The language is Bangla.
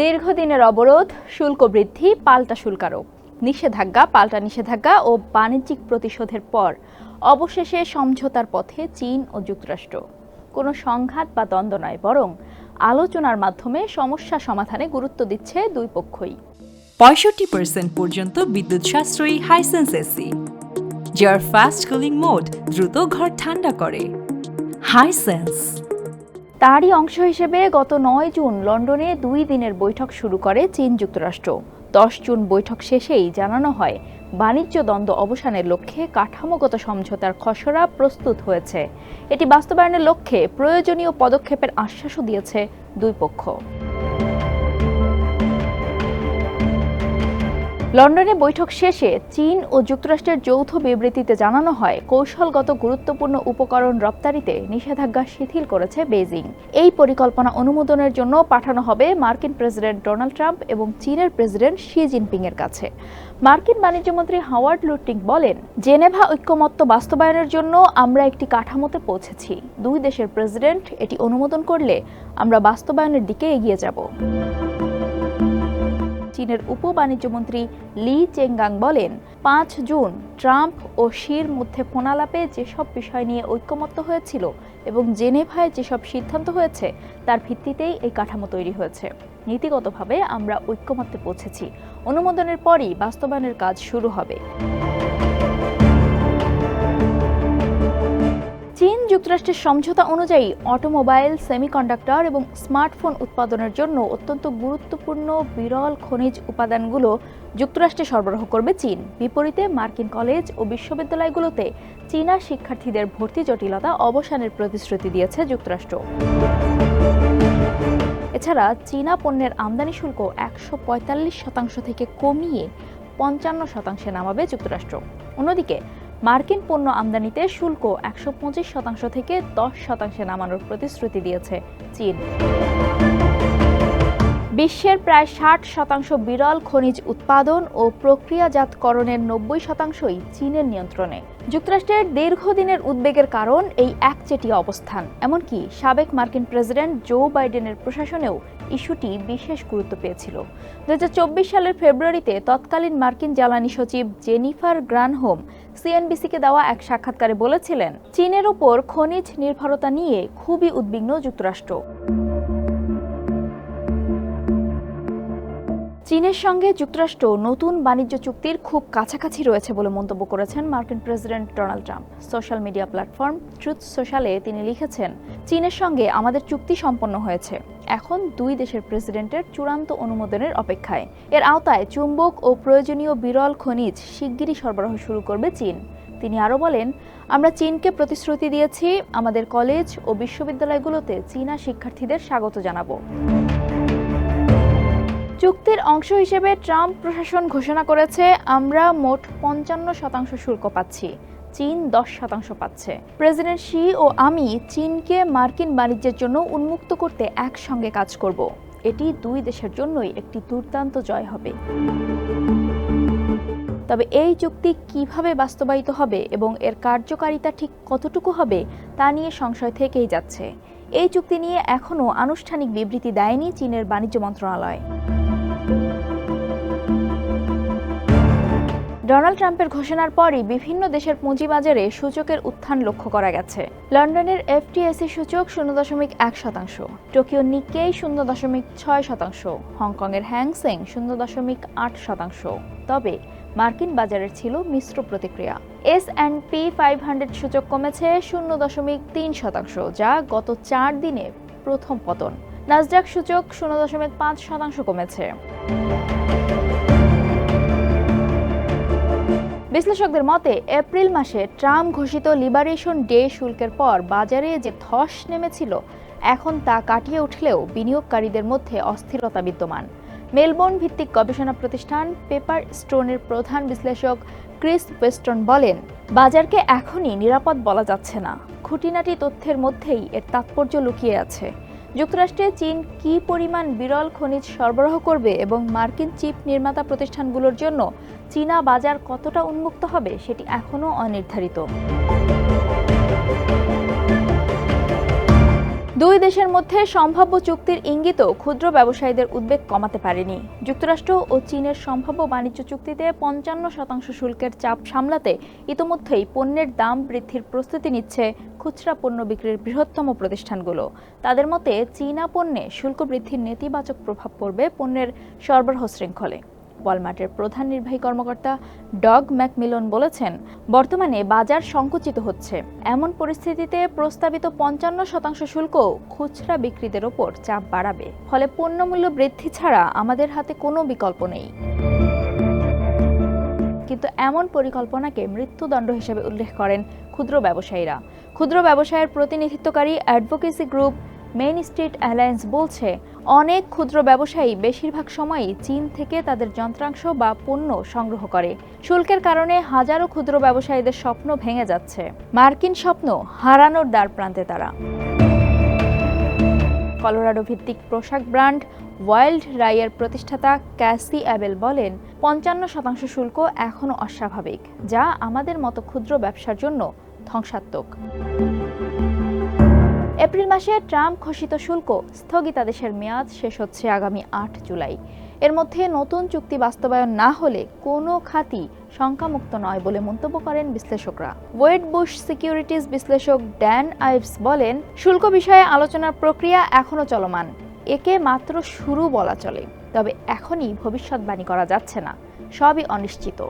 দীর্ঘদিনের অবরোধ, শুল্ক বৃদ্ধি, পাল্টা শুল্কারোপ। নিষেধাজ্ঞা, পাল্টা নিষেধাজ্ঞা ও বাণিজ্যিক প্রতিশোধের পর অবশেষে সমঝোতার পথে চীন ও যুক্তরাষ্ট্র। কোনো সংঘাত বা দ্বন্দ্ব নয়, বরং আলোচনার মাধ্যমে সমস্যা সমাধানে গুরুত্ব দিচ্ছে দুই পক্ষই। পঁয়ষট্টি পার্সেন্ট পর্যন্ত বিদ্যুৎ সাশ্রয়ী হাইসেন্স এসি যার ফাস্ট কুলিং মোড দ্রুত ঘর ঠান্ডা করে। হাইসেন্স তারই অংশ হিসেবে গত নয় জুন লন্ডনে দুই দিনের বৈঠক শুরু করে চীন যুক্তরাষ্ট্র। দশ জুন বৈঠক শেষেই জানানো হয়, বাণিজ্য দ্বন্দ্ব অবসানের লক্ষ্যে কাঠামোগত সমঝোতার খসড়া প্রস্তুত হয়েছে। এটি বাস্তবায়নের লক্ষ্যে প্রয়োজনীয় পদক্ষেপের আশ্বাসও দিয়েছে দুই পক্ষ। লন্ডনে বৈঠক শেষে চীন ও যুক্তরাষ্ট্রের যৌথ বিবৃতিতে জানানো হয়, কৌশলগত গুরুত্বপূর্ণ উপকরণ রপ্তানিতে নিষেধাজ্ঞা শিথিল করেছে বেজিং এই পরিকল্পনা অনুমোদনের জন্য পাঠানো হবে মার্কিন প্রেসিডেন্ট ডোনাল্ড ট্রাম্প এবং চীনের প্রেসিডেন্ট শি জিনপিং এর কাছে। মার্কিন বাণিজ্যমন্ত্রী হাওয়ার্ড লুটিং বলেন, জেনেভা ঐক্যমত্য বাস্তবায়নের জন্য আমরা একটি কাঠামোতে পৌঁছেছি। দুই দেশের প্রেসিডেন্ট এটি অনুমোদন করলে আমরা বাস্তবায়নের দিকে এগিয়ে যাব। চীনের উপ বাণিজ্যমন্ত্রী লি চেঙ্গাং বলেন, পাঁচ জুন ট্রাম্প ও শির মধ্যে ফোনালাপে যেসব বিষয় নিয়ে ঐক্যমত্য হয়েছিল এবং জেনেভায় যেসব সিদ্ধান্ত হয়েছে, তার ভিত্তিতেই এই কাঠামো তৈরি হয়েছে। নীতিগতভাবে আমরা ঐক্যমত্যে পৌঁছেছি। অনুমোদনের পরই বাস্তবায়নের কাজ শুরু হবে। চীন যুক্তরাষ্ট্রের সমঝোতা অনুযায়ী অটোমোবাইল, সেমিকন্ডাক্টর এবং স্মার্টফোন উৎপাদনের জন্য অত্যন্ত গুরুত্বপূর্ণ বিরল খনিজ উপাদানগুলো যুক্তরাষ্ট্রে সরবরাহ করবে চীন। বিপরীতে মার্কিন কলেজ ও বিশ্ববিদ্যালয়গুলোতে চীনা শিক্ষার্থীদের ভর্তি জটিলতা অবসানের প্রতিশ্রুতি দিয়েছে যুক্তরাষ্ট্র। এছাড়া চীনা পণ্যের আমদানি শুল্ক একশো পঁয়তাল্লিশ শতাংশ থেকে কমিয়ে পঞ্চান্ন শতাংশে নামাবে যুক্তরাষ্ট্র। অন্যদিকে মার্কিন পণ্য আমদানিতে শুল্ক একশো পঁচিশ শতাংশ থেকে দশ শতাংশে নামানোর প্রতিশ্রুতি দিয়েছে চীন। বিশ্বের প্রায় ষাট শতাংশ বিরল খনিজ উৎপাদন ও প্রক্রিয়াজাতকরণের নব্বই শতাংশই চীনের নিয়ন্ত্রণে। যুক্তরাষ্ট্রের দীর্ঘদিনের উদ্বেগের কারণ এই একচেটিয়া অবস্থান। এমনকি সাবেক মার্কিন প্রেসিডেন্ট জো বাইডেনের প্রশাসনেও ইস্যুটি বিশেষ গুরুত্ব পেয়েছিল। দুই হাজার চব্বিশ সালের ফেব্রুয়ারিতে তৎকালীন মার্কিন জ্বালানি সচিব জেনিফার গ্রানহোম সিএনবিসিকে দেওয়া এক সাক্ষাৎকারে বলেছিলেন চীনের ওপর খনিজ নির্ভরতা নিয়ে খুবই উদ্বিগ্ন যুক্তরাষ্ট্র। চীনের সঙ্গে যুক্তরাষ্ট্র নতুন বাণিজ্য চুক্তির খুব কাছাকাছি রয়েছে বলে মন্তব্য করেছেন মার্কিন president Donald Trump. Social media platform Truth সোশ্যালে তিনি লিখেছেন, চীনের সঙ্গে আমাদের চুক্তি সম্পন্ন হয়েছে। এখন দুই দেশের প্রেসিডেন্টের চূড়ান্ত অনুমোদনের অপেক্ষায়। এর আওতায় চুম্বক ও প্রয়োজনীয় বিরল খনিজ শিগগিরই সরবরাহ শুরু করবে চীন। তিনি আরও বলেন, আমরা চীনকে প্রতিশ্রুতি দিয়েছি, আমাদের কলেজ ও বিশ্ববিদ্যালয়গুলোতে চীনা শিক্ষার্থীদের স্বাগত জানাব। চুক্তির অংশ হিসেবে ট্রাম্প প্রশাসন ঘোষণা করেছে, আমরা মোট পঞ্চান্ন শতাংশ শুল্ক পাচ্ছি, চীন দশ শতাংশ পাচ্ছে। প্রেসিডেন্ট শি ও আমি চীনকে মার্কিন বাণিজ্যের জন্য উন্মুক্ত করতে একসঙ্গে কাজ করব। এটি দুই দেশের জন্যই একটি দুর্দান্ত জয় হবে। তবে এই চুক্তি কীভাবে বাস্তবায়িত হবে এবং এর কার্যকারিতা ঠিক কতটুকু হবে, তা নিয়ে সংশয় থেকেই যাচ্ছে। এই চুক্তি নিয়ে এখনও আনুষ্ঠানিক বিবৃতি দেয়নি চীনের বাণিজ্য মন্ত্রণালয়। ডোনাল্ড ট্রাম্পের ঘোষণার পরই বিভিন্ন দেশের পুঁজিবাজারে সূচকের উত্থান লক্ষ্য করা গেছে। লন্ডনের এফটিএসি সূচক শূন্য দশমিক এক শতাংশ, টোকিও নিকেই শূন্য দশমিক ছয় শতাংশ, হংকংয়ের হ্যাংসেং শূন্য দশমিক আট শতাংশ। তবে মার্কিন বাজারের ছিল মিশ্র প্রতিক্রিয়া। S and P five hundred সূচক কমেছে শূন্য দশমিক তিন শতাংশ, যা গত চার দিনে প্রথম পতন। নাসডাক সূচক শূন্য দশমিক পাঁচ শতাংশ কমেছে। বিশ্লেষকদের মতে, এপ্রিল মাসে ট্রাম্প ঘোষিত লিবারেশন ডে শুল্কের পর বাজারে যে ধস নেমেছিল, এখন তা কাটিয়ে উঠলেও বিনিয়োগকারীদের মধ্যে অস্থিরতা বিদ্যমান। মেলবোর্ন ভিত্তিক গবেষণা প্রতিষ্ঠান পেপার স্টোনের প্রধান বিশ্লেষক ক্রিস ওয়েস্টন বলেন, বাজারকে এখনই নিরাপদ বলা যাচ্ছে না। খুঁটিনাটি তথ্যের মধ্যেই এর তাৎপর্য লুকিয়ে আছে। যুক্তরাষ্ট্রে চীন কি পরিমাণ বিরল খনিজ সরবরাহ করবে এবং মার্কিন চিপ নির্মাতা প্রতিষ্ঠানগুলোর জন্য চীনা বাজার কতটা উন্মুক্ত হবে সেটি এখনও অনির্ধারিত। দুই দেশের মধ্যে সম্ভাব্য চুক্তির ইঙ্গিতও ক্ষুদ্র ব্যবসায়ীদের উদ্বেগ কমাতে পারেনি। যুক্তরাষ্ট্র ও চীনের সম্ভাব্য বাণিজ্য চুক্তিতে পঞ্চান্ন শতাংশ শুল্কের চাপ সামলাতে ইতোমধ্যেই পণ্যের দাম বৃদ্ধির প্রস্তুতি নিচ্ছে খুচরা পণ্য বিক্রির বৃহত্তম প্রতিষ্ঠানগুলো। তাদের মতে, চীনা পণ্যে শুল্ক বৃদ্ধির নেতিবাচক প্রভাব পড়বে পণ্যের সরবরাহ শৃঙ্খলে। ওয়ালমার্টের প্রধান নির্বাহী কর্মকর্তা ডগ ম্যাকমিলন বলেছেন, বর্তমানে বাজার সংকুচিত হচ্ছে। এমন পরিস্থিতিতে প্রস্তাবিত পঞ্চান্ন শতাংশ শুল্ক খুচরা বিক্রিদের ওপর চাপ বাড়াবে। ফলে পণ্যমূল্য বৃদ্ধি ছাড়া আমাদের হাতে কোনো বিকল্প নেই। কিন্তু এমন পরিকল্পনাকে মৃত্যুদণ্ড হিসেবে উল্লেখ করেন ক্ষুদ্র ব্যবসায়ীরা। ক্ষুদ্র ব্যবসায়ের প্রতিনিধিত্বকারী advocacy group Main Street Alliance বলছে, অনেক ক্ষুদ্র ব্যবসায়ী বেশিরভাগ সময়ই চীন থেকে তাদের যন্ত্রাংশ বা পণ্য সংগ্রহ করে। শুল্কের কারণে হাজারো ক্ষুদ্র ব্যবসায়ীদের স্বপ্ন ভেঙে যাচ্ছে। মার্কিন স্বপ্ন হারানোর দ্বার প্রান্তে তারা। কলোরাডো ভিত্তিক পোশাক ব্র্যান্ড ওয়াইল্ড রাইয়ের প্রতিষ্ঠাতা ক্যাসি অ্যাবেল বলেন, পঞ্চান্ন শতাংশ শুল্ক এখনও অস্বাভাবিক, যা আমাদের মতো ক্ষুদ্র ব্যবসার জন্য ধ্বংসাত্মক। এপ্রিল মাসে ট্রাম্প ঘোষিত শুল্ক স্থগিতাদেশের মেয়াদ শেষ হচ্ছে আগামী আট জুলাই। এর মধ্যে নতুন চুক্তি বাস্তবায়ন না হলে কোনো খাতই শঙ্কামুক্ত নয় বলে মন্তব্য করেন বিশ্লেষকরা। ওয়েড বুশ সিকিউরিটিজ বিশ্লেষক ড্যান আইভস বলেন, শুল্ক বিষয়ে আলোচনার প্রক্রিয়া এখনও চলমান। একে মাত্র শুরু বলা চলে, তবে এখনই ভবিষ্যৎবাণী করা যাচ্ছে না। সবই অনিশ্চিত।